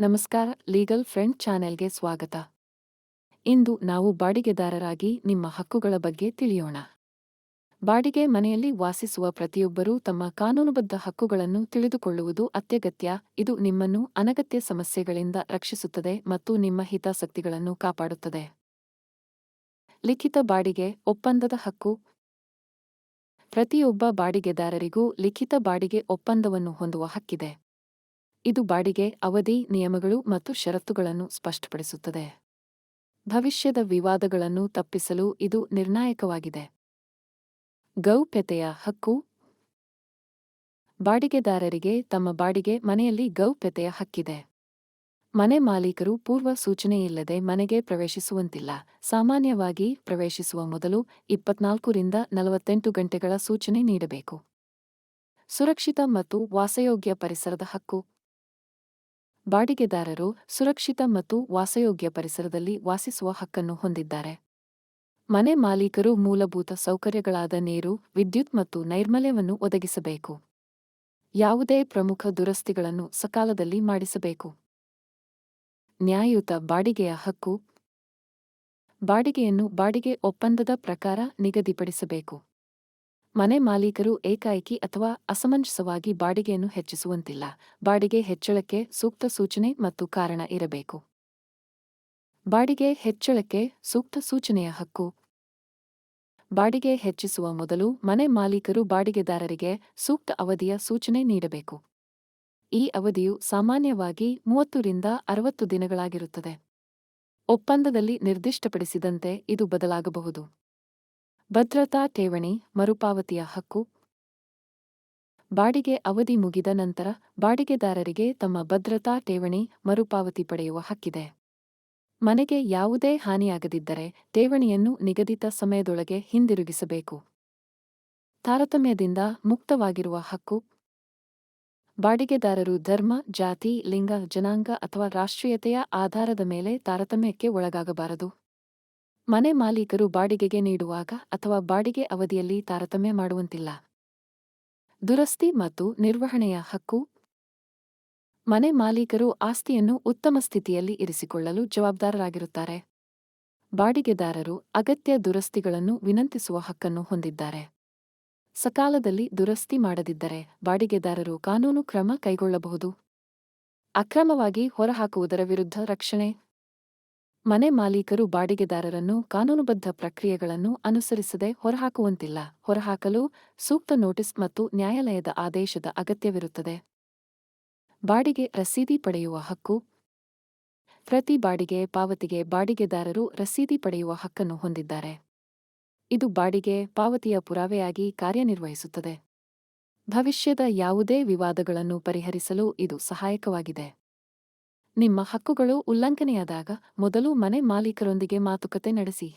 ನಮಸ್ಕಾರ, legal friend ಚಾನೆಲ್ಗೆ ಸ್ವಾಗತ. ಇಂದು ನಾವು ಬಾಡಿಗೆದಾರರಾಗಿ ನಿಮ್ಮ ಹಕ್ಕುಗಳ ಬಗ್ಗೆ ತಿಳಿಯೋಣ. ಬಾಡಿಗೆ ಮನೆಯಲ್ಲಿ ವಾಸಿಸುವ ಪ್ರತಿಯೊಬ್ಬರೂ ತಮ್ಮ ಕಾನೂನುಬದ್ಧ ಹಕ್ಕುಗಳನ್ನು ತಿಳಿದುಕೊಳ್ಳುವುದು ಅತ್ಯಗತ್ಯ. ಇದು ನಿಮ್ಮನ್ನು ಅನಗತ್ಯ ಸಮಸ್ಯೆಗಳಿಂದ ರಕ್ಷಿಸುತ್ತದೆ ಮತ್ತು ನಿಮ್ಮ ಹಿತಾಸಕ್ತಿಗಳನ್ನು ಕಾಪಾಡುತ್ತದೆ. ಲಿಖಿತ ಬಾಡಿಗೆ ಒಪ್ಪಂದದ ಹಕ್ಕು. ಪ್ರತಿಯೊಬ್ಬ ಬಾಡಿಗೆದಾರರಿಗೂ ಲಿಖಿತ ಬಾಡಿಗೆ ಒಪ್ಪಂದವನ್ನು ಹೊಂದುವ ಹಕ್ಕಿದೆ. ಇದು ಬಾಡಿಗೆ, ಅವಧಿ, ನಿಯಮಗಳು ಮತ್ತು ಷರತ್ತುಗಳನ್ನು ಸ್ಪಷ್ಟಪಡಿಸುತ್ತದೆ. ಭವಿಷ್ಯದ ವಿವಾದಗಳನ್ನು ತಪ್ಪಿಸಲು ಇದು ನಿರ್ಣಾಯಕವಾಗಿದೆ. ಗೌಪ್ಯತೆಯ ಹಕ್ಕು. ಬಾಡಿಗೆದಾರರಿಗೆ ತಮ್ಮ ಬಾಡಿಗೆ ಮನೆಯಲ್ಲಿ ಗೌಪ್ಯತೆಯ ಹಕ್ಕಿದೆ. ಮನೆ ಮಾಲೀಕರು ಪೂರ್ವ ಸೂಚನೆಯಿಲ್ಲದೆ ಮನೆಗೆ ಪ್ರವೇಶಿಸುವಂತಿಲ್ಲ. ಸಾಮಾನ್ಯವಾಗಿ ಪ್ರವೇಶಿಸುವ ಮೊದಲು ಇಪ್ಪತ್ನಾಲ್ಕರಿಂದ ನಲವತ್ತೆಂಟು ಗಂಟೆಗಳ ಸೂಚನೆ ನೀಡಬೇಕು. ಸುರಕ್ಷಿತ ಮತ್ತು ವಾಸಯೋಗ್ಯ ಪರಿಸರದ ಹಕ್ಕು. ಬಾಡಿಗೆದಾರರು ಸುರಕ್ಷಿತ ಮತ್ತು ವಾಸಯೋಗ್ಯ ಪರಿಸರದಲ್ಲಿ ವಾಸಿಸುವ ಹಕ್ಕನ್ನು ಹೊಂದಿದ್ದಾರೆ. ಮನೆ ಮಾಲೀಕರು ಮೂಲಭೂತ ಸೌಕರ್ಯಗಳಾದ ನೀರು, ವಿದ್ಯುತ್ ಮತ್ತು ನೈರ್ಮಲ್ಯವನ್ನು ಒದಗಿಸಬೇಕು. ಯಾವುದೇ ಪ್ರಮುಖ ದುರಸ್ತಿಗಳನ್ನು ಸಕಾಲದಲ್ಲಿ ಮಾಡಿಸಬೇಕು. ನ್ಯಾಯಯುತ ಬಾಡಿಗೆಯ ಹಕ್ಕು. ಬಾಡಿಗೆಯನ್ನು ಬಾಡಿಗೆ ಒಪ್ಪಂದದ ಪ್ರಕಾರ ನಿಗದಿಪಡಿಸಬೇಕು. ಮನೆ ಮಾಲೀಕರು ಏಕಾಏಕಿ ಅಥವಾ ಅಸಮಂಜಸವಾಗಿ ಬಾಡಿಗೆಯನ್ನು ಹೆಚ್ಚಿಸುವಂತಿಲ್ಲ. ಬಾಡಿಗೆ ಹೆಚ್ಚಳಕ್ಕೆ ಸೂಕ್ತ ಸೂಚನೆ ಮತ್ತು ಕಾರಣ ಇರಬೇಕು. ಬಾಡಿಗೆ ಹೆಚ್ಚಳಕ್ಕೆ ಸೂಕ್ತ ಸೂಚನೆಯ ಹಕ್ಕು. ಬಾಡಿಗೆ ಹೆಚ್ಚಿಸುವ ಮೊದಲು ಮನೆ ಮಾಲೀಕರು ಬಾಡಿಗೆದಾರರಿಗೆ ಸೂಕ್ತ ಅವಧಿಯ ಸೂಚನೆ ನೀಡಬೇಕು. ಈ ಅವಧಿಯು ಸಾಮಾನ್ಯವಾಗಿ ಮೂವತ್ತರಿಂದ ಅರವತ್ತು ದಿನಗಳಾಗಿರುತ್ತದೆ. ಒಪ್ಪಂದದಲ್ಲಿ ನಿರ್ದಿಷ್ಟಪಡಿಸಿದಂತೆ ಇದು ಬದಲಾಗಬಹುದು. ಭದ್ರತಾ ಠೇವಣಿ, ಮರುಪಾವತಿಯ ಹಕ್ಕು. ಬಾಡಿಗೆ ಅವಧಿ ಮುಗಿದ ನಂತರ ಬಾಡಿಗೆದಾರರಿಗೆ ತಮ್ಮ ಭದ್ರತಾ ಠೇವಣಿ ಮರುಪಾವತಿ ಪಡೆಯುವ ಹಕ್ಕಿದೆ. ಮನೆಗೆ ಯಾವುದೇ ಹಾನಿಯಾಗದಿದ್ದರೆ ಠೇವಣಿಯನ್ನು ನಿಗದಿತ ಸಮಯದೊಳಗೆ ಹಿಂದಿರುಗಿಸಬೇಕು. ತಾರತಮ್ಯದಿಂದ ಮುಕ್ತವಾಗಿರುವ ಹಕ್ಕು. ಬಾಡಿಗೆದಾರರು ಧರ್ಮ, ಜಾತಿ, ಲಿಂಗ, ಜನಾಂಗ ಅಥವಾ ರಾಷ್ಟ್ರೀಯತೆಯ ಆಧಾರದ ಮೇಲೆ ತಾರತಮ್ಯಕ್ಕೆ ಒಳಗಾಗಬಾರದು. ಮನೆ ಮಾಲೀಕರು ಬಾಡಿಗೆಗೆ ನೀಡುವಾಗ ಅಥವಾ ಬಾಡಿಗೆ ಅವಧಿಯಲ್ಲಿ ತಾರತಮ್ಯ ಮಾಡುವಂತಿಲ್ಲ. ದುರಸ್ತಿ ಮತ್ತು ನಿರ್ವಹಣೆಯ ಹಕ್ಕು. ಮನೆ ಮಾಲೀಕರು ಆಸ್ತಿಯನ್ನು ಉತ್ತಮ ಸ್ಥಿತಿಯಲ್ಲಿ ಇರಿಸಿಕೊಳ್ಳಲು ಜವಾಬ್ದಾರರಾಗಿರುತ್ತಾರೆ. ಬಾಡಿಗೆದಾರರು ಅಗತ್ಯ ದುರಸ್ತಿಗಳನ್ನು ವಿನಂತಿಸುವ ಹಕ್ಕನ್ನು ಹೊಂದಿದ್ದಾರೆ. ಸಕಾಲದಲ್ಲಿ ದುರಸ್ತಿ ಮಾಡದಿದ್ದರೆ ಬಾಡಿಗೆದಾರರು ಕಾನೂನು ಕ್ರಮ ಕೈಗೊಳ್ಳಬಹುದು. ಅಕ್ರಮವಾಗಿ ಹೊರಹಾಕುವುದರ ವಿರುದ್ಧ ರಕ್ಷಣೆ. ಮನೆ ಮಾಲೀಕರು ಬಾಡಿಗೆದಾರರನ್ನು ಕಾನೂನುಬದ್ಧ ಪ್ರಕ್ರಿಯೆಗಳನ್ನು ಅನುಸರಿಸದೆ ಹೊರಹಾಕುವಂತಿಲ್ಲ. ಹೊರಹಾಕಲು ಸೂಕ್ತ ನೋಟಿಸ್ ಮತ್ತು ನ್ಯಾಯಾಲಯದ ಆದೇಶದ ಅಗತ್ಯವಿರುತ್ತದೆ. ಬಾಡಿಗೆ ರಸೀದಿ ಪಡೆಯುವ ಹಕ್ಕು. ಪ್ರತಿ ಬಾಡಿಗೆ ಪಾವತಿಗೆ ಬಾಡಿಗೆದಾರರು ರಸೀದಿ ಪಡೆಯುವ ಹಕ್ಕನ್ನು ಹೊಂದಿದ್ದಾರೆ. ಇದು ಬಾಡಿಗೆ ಪಾವತಿಯ ಪುರಾವೆಯಾಗಿ ಕಾರ್ಯನಿರ್ವಹಿಸುತ್ತದೆ. ಭವಿಷ್ಯದ ಯಾವುದೇ ವಿವಾದಗಳನ್ನು ಪರಿಹರಿಸಲು ಇದು ಸಹಾಯಕವಾಗಿದೆ. ನಿಮ್ಮ ಹಕ್ಕುಗಳು ಉಲ್ಲಂಘನೆಯಾದಾಗ ಮೊದಲು ಮನೆ ಮಾಲೀಕರೊಂದಿಗೆ ಮಾತುಕತೆ ನಡೆಸಿ.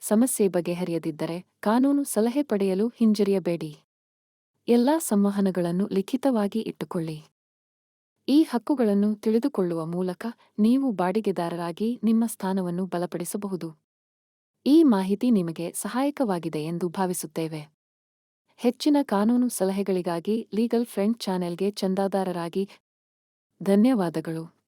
ಸಮಸ್ಯೆ ಬಗೆಹರಿಯದಿದ್ದರೆ ಕಾನೂನು ಸಲಹೆ ಪಡೆಯಲು ಹಿಂಜರಿಯಬೇಡಿ. ಎಲ್ಲಾ ಸಂವಹನಗಳನ್ನು ಲಿಖಿತವಾಗಿ ಇಟ್ಟುಕೊಳ್ಳಿ. ಈ ಹಕ್ಕುಗಳನ್ನು ತಿಳಿದುಕೊಳ್ಳುವ ಮೂಲಕ ನೀವು ಬಾಡಿಗೆದಾರರಾಗಿ ನಿಮ್ಮ ಸ್ಥಾನವನ್ನು ಬಲಪಡಿಸಬಹುದು. ಈ ಮಾಹಿತಿ ನಿಮಗೆ ಸಹಾಯಕವಾಗಿದೆ ಎಂದು ಭಾವಿಸುತ್ತೇವೆ. ಹೆಚ್ಚಿನ ಕಾನೂನು ಸಲಹೆಗಳಿಗಾಗಿ ಲೀಗಲ್ ಫ್ರೆಂಡ್ ಚಾನೆಲ್ಗೆ ಚಂದಾದಾರರಾಗಿ. ಧನ್ಯವಾದಗಳು.